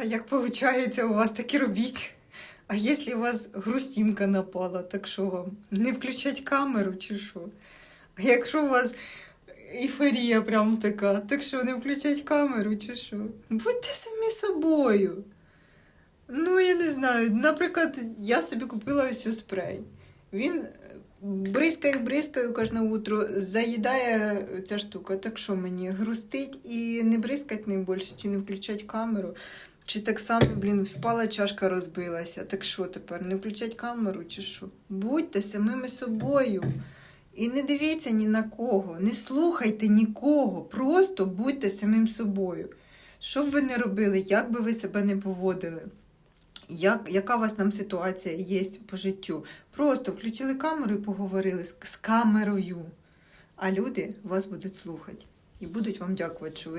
Та як виходить у вас, так і робіть. А якщо у вас грустинка напала, так що вам? Не включать камеру чи що? А якщо у вас ейфорія прям така, так що не включать камеру чи що? Будьте самі собою. Ну, я не знаю. Наприклад, я собі купила ось спрей. Він е, бризкаю, бризкаю кожне утро, заїдає ця штука. Так що мені грустить і не бризкать ним більше, чи не включать камеру. Чи так само, блін, впала чашка розбилася. Так що тепер? Не включать камеру чи що? Будьте самими собою. І не дивіться ні на кого, не слухайте нікого, просто будьте самим собою. Що б ви не робили, як би ви себе не поводили, як, яка у вас там ситуація є по життю. Просто включили камеру і поговорили з, з камерою. А люди вас будуть слухати і будуть вам дякувати, що ви